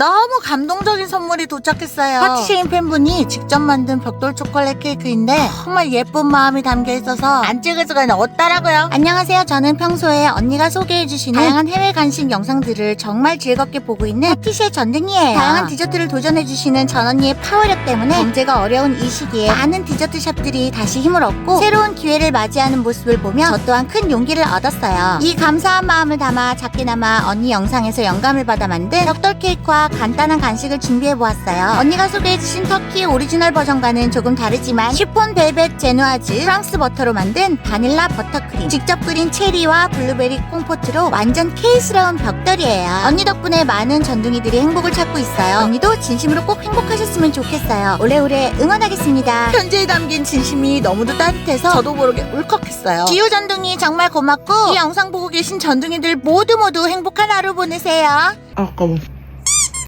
너무 감동적인 선물이 도착했어요. 파티쉐인 팬분이 직접 만든 벽돌 초콜릿 케이크인데 정말 예쁜 마음이 담겨 있어서 안 찍을 수가 없더라고요. 안녕하세요. 저는 평소에 언니가 소개해주시는 다양한 해외 간식 영상들을 정말 즐겁게 보고 있는 파티쉐 전등이에요. 다양한 디저트를 도전해주시는 전 언니의 파워력 때문에 경제가 어려운 이 시기에 많은 디저트 샵들이 다시 힘을 얻고 새로운 기회를 맞이하는 모습을 보며 저 또한 큰 용기를 얻었어요. 이 감사한 마음을 담아 작게나마 언니 영상에서 영감을 받아 만든 벽돌 케이크와 간단한 간식을 준비해 보았어요. 언니가 소개해주신 터키 오리지널 버전과는 조금 다르지만 쉬폰 벨벳 제누아즈 프랑스 버터로 만든 바닐라 버터크림 직접 끓인 체리와 블루베리 콩포트로 완전 케이스러운 벽돌이에요. 언니 덕분에 많은 전둥이들이 행복을 찾고 있어요. 언니도 진심으로 꼭 행복하셨으면 좋겠어요. 오래오래 응원하겠습니다. 편지에 담긴 진심이 너무도 따뜻해서 저도 모르게 울컥했어요. 지우 전둥이 정말 고맙고 이 영상 보고 계신 전둥이들 모두 모두 행복한 하루 보내세요. 아까워.